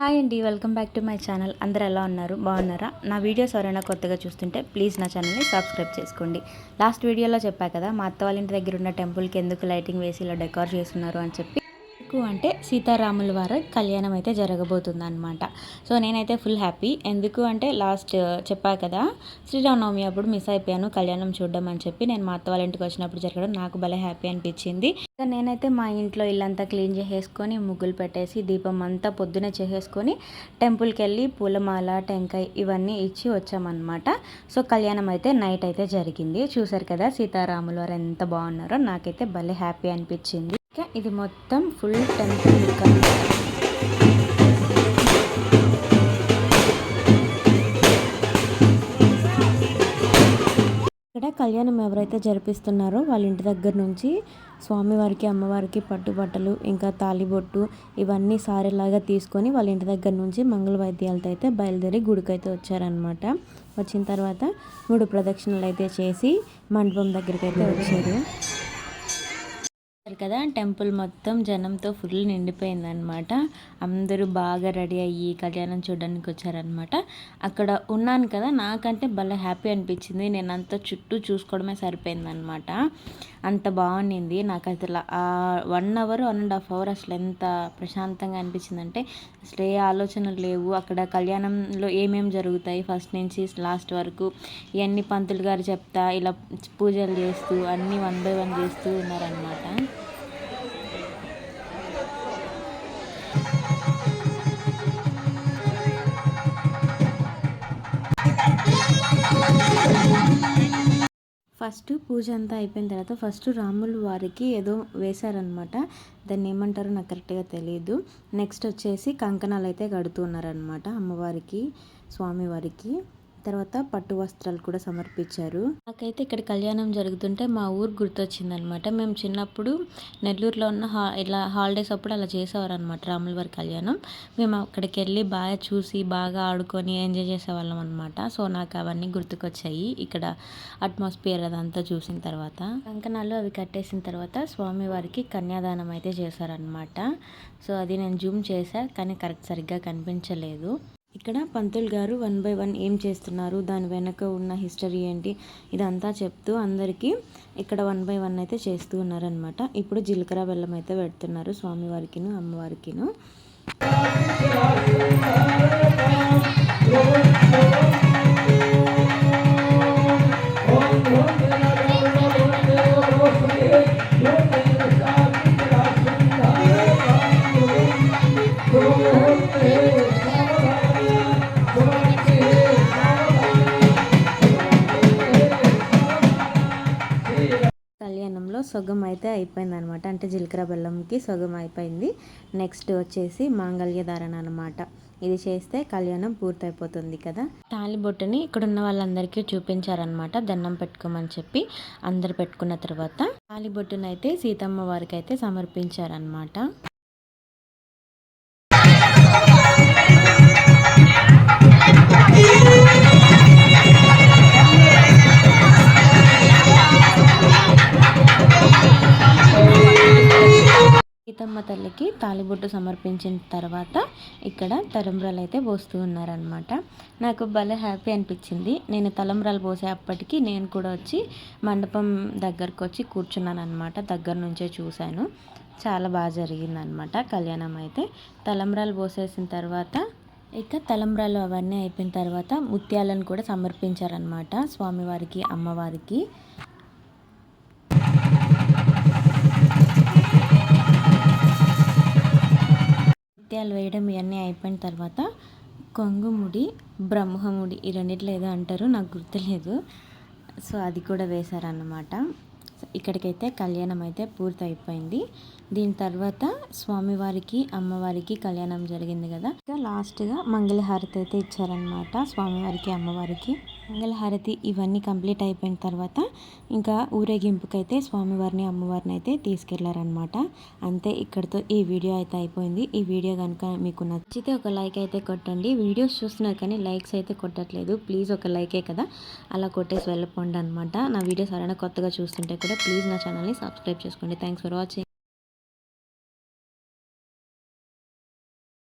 Hi అండి welcome back to my channel. అందరు ఎలా ఉన్నారు? బాగున్నారా? నా వీడియోస్ ఎవరైనా కొత్తగా చూస్తుంటే ప్లీజ్ నా ఛానల్ని సబ్స్క్రైబ్ చేసుకోండి. లాస్ట్ వీడియోలో చెప్పా కదా మా అత్త వాళ్ళ ఇంటి దగ్గర ఉన్న టెంపుల్కి ఎందుకు లైటింగ్ వేసి ఇలా డెకార్ చేస్తున్నారు అని చెప్పి ఎందుకు అంటే సీతారాముల వారి కళ్యాణం అయితే జరగబోతుంది అనమాట సో నేనైతే ఫుల్ హ్యాపీ. ఎందుకు అంటే లాస్ట్ చెప్పా కదా శ్రీరామనవమి అప్పుడు మిస్ అయిపోయాను కళ్యాణం చూడడం అని చెప్పి నేను మా అత్త వాళ్ళ ఇంటికి వచ్చినప్పుడు జరగడం నాకు భలే హ్యాపీ అనిపించింది. నేనైతే మా ఇంట్లో ఇల్లంతా క్లీన్ చేసేసుకొని ముగ్గులు పెట్టేసి దీపం అంతా పొద్దునే చేసేసుకొని టెంపుల్కి వెళ్ళి పూలమాల టెంకాయ ఇవన్నీ ఇచ్చి వచ్చామన్నమాట. సో కళ్యాణం అయితే నైట్ అయితే జరిగింది. చూసారు కదా సీతారాములు వారు ఎంత బాగున్నారో నాకైతే భలే హ్యాపీ అనిపించింది. ఇది మొత్తం ఫుల్ టెంపుల్ ఇక్కడ కళ్యాణం ఎవరైతే జరిపిస్తున్నారో వాళ్ళ ఇంటి దగ్గర నుంచి స్వామివారికి అమ్మవారికి పట్టుబట్టలు ఇంకా తాలిబొట్టు ఇవన్నీ సారేలాగా తీసుకొని వాళ్ళ ఇంటి దగ్గర నుంచి మంగళ వైద్యాలతో అయితే బయలుదేరి గుడికైతే వచ్చారనమాట వచ్చిన తర్వాత మూడు ప్రదక్షిణలు అయితే చేసి మండపం దగ్గరికి అయితే వచ్చారు. కదా టెంపుల్ మొత్తం జనంతో ఫుల్ నిండిపోయిందనమాట అందరూ బాగా రెడీ అయ్యి కళ్యాణం చూడడానికి వచ్చారనమాట అక్కడ ఉన్నాను కదా నాకంటే భలే హ్యాపీ అనిపించింది. నేను అంత చుట్టూ చూసుకోవడమే సరిపోయిందనమాట అంత బాగుండింది. నాకు అసలు ఆ one hour one and half hour అసలు ఎంత ప్రశాంతంగా అనిపించిందంటే అసలు ఏ ఆలోచనలు లేవు. అక్కడ కళ్యాణంలో ఏమేమి జరుగుతాయి ఫస్ట్ నుంచి లాస్ట్ వరకు ఇవన్నీ పంతులు గారు చెప్తా ఇలా పూజలు చేస్తూ అన్నీ వన్ బై వన్ చేస్తూ ఉన్నారనమాట ఫస్ట్ పూజ అంతా అయిపోయిన తర్వాత ఫస్ట్ రాములు వారికి ఏదో వేశారనమాట దాన్ని ఏమంటారో నాకు కరెక్ట్గా తెలియదు నెక్స్ట్ వచ్చేసి కంకణాలు అయితే కడుతున్నారనమాట అమ్మవారికి స్వామివారికి తర్వాత పట్టు వస్త్రాలు కూడా సమర్పించారు. నాకైతే ఇక్కడ కళ్యాణం జరుగుతుంటే మా ఊరు గుర్తొచ్చిందనమాట. మేము చిన్నప్పుడు నెల్లూరులో ఉన్న హా ఇలా హాలిడేస్ అప్పుడు అలా చేసేవారు అనమాట రాములవారి కళ్యాణం. మేము అక్కడికి వెళ్ళి బాగా చూసి బాగా ఆడుకొని ఎంజాయ్ చేసేవాళ్ళం అనమాట. సో నాకు అవన్నీ గుర్తుకొచ్చాయి ఇక్కడ అట్మాస్ఫియర్ అదంతా చూసిన తర్వాత. కంకణాలు అవి కట్టేసిన తర్వాత స్వామివారికి కన్యాదానం అయితే చేశారనమాట. సో అది నేను జూమ్ చేశా కానీ కరెక్ట్ సరిగ్గా కనిపించలేదు. ఇక్కడ పంతులు గారు వన్ బై వన్ ఏం చేస్తున్నారు? దాని వెనక ఉన్న హిస్టరీ ఏంటి? ఇదంతా చెప్తూ అందరికీ ఇక్కడ వన్ బై వన్ అయితే చేస్తూ ఉన్నారనమాట ఇప్పుడు జీలకర్ర బెల్లం అయితే పెడుతున్నారు స్వామివారికిను అమ్మవారికిను. కళ్యాణంలో సొగం అయితే అయిపోయింది అనమాట అంటే జీలకర్ర బెల్లంకి సొగం అయిపోయింది. నెక్స్ట్ వచ్చేసి మాంగళ్య ధారణ అనమాట ఇది చేస్తే కళ్యాణం పూర్తయిపోతుంది కదా. తాలిబొట్టుని ఇక్కడ ఉన్న వాళ్ళందరికీ చూపించారనమాట దండం పెట్టుకోమని చెప్పి అందరు పెట్టుకున్న తర్వాత తాలిబొట్టునైతే సీతమ్మ వారికి అయితే సమర్పించారనమాట సీతమ్మ తల్లికి తాలిబొట్టు సమర్పించిన తర్వాత ఇక్కడ తలంబ్రాలు అయితే పోస్తూ ఉన్నారనమాట నాకు భలే హ్యాపీ అనిపించింది. నేను తలంబ్రాలు పోసే అప్పటికి నేను కూడా వచ్చి మండపం దగ్గరకు వచ్చి కూర్చున్నాను అనమాట దగ్గర నుంచే చూశాను. చాలా బాగా జరిగిందనమాట కళ్యాణం అయితే. తలంబ్రాలు పోసేసిన తర్వాత ఇక తలంబ్రాలు అవన్నీ అయిపోయిన తర్వాత ముత్యాలను కూడా సమర్పించారనమాట స్వామివారికి అమ్మవారికి. ముత్యాలు వేయడం ఇవన్నీ అయిపోయిన తర్వాత కొంగుముడి బ్రహ్మముడి ఈ రెండిట్లో ఏదో అంటారు నాకు గుర్తులేదు. సో అది కూడా వేశారన్నమాట. ఇక్కడికైతే కళ్యాణం అయితే పూర్తి అయిపోయింది దీని తర్వాత స్వామివారికి అమ్మవారికి కళ్యాణం జరిగింది కదా. లాస్ట్గా మంగళహారతి అయితే ఇచ్చారనమాట స్వామివారికి అమ్మవారికి. మంగళహారతి ఇవన్నీ కంప్లీట్ అయిపోయిన తర్వాత ఇంకా ఊరేగింపుకైతే స్వామివారిని అమ్మవారిని అయితే తీసుకెళ్ళారనమాట అంతే ఇక్కడితో ఈ వీడియో అయితే అయిపోయింది. ఈ వీడియో కనుక మీకు నచ్చితే ఒక లైక్ అయితే కొట్టండి. వీడియోస్ చూస్తున్నారు కానీ లైక్స్ అయితే కొట్టట్లేదు. ప్లీజ్ ఒక లైకే కదా. అలా కొట్టేసి వెళ్ళిపోండి అనమాట నా వీడియోస్ ఎవరైనా కొత్తగా చూస్తుంటే కూడా ప్లీజ్ నా ఛానల్ని సబ్స్క్రైబ్ చేసుకోండి. Thanks for watching.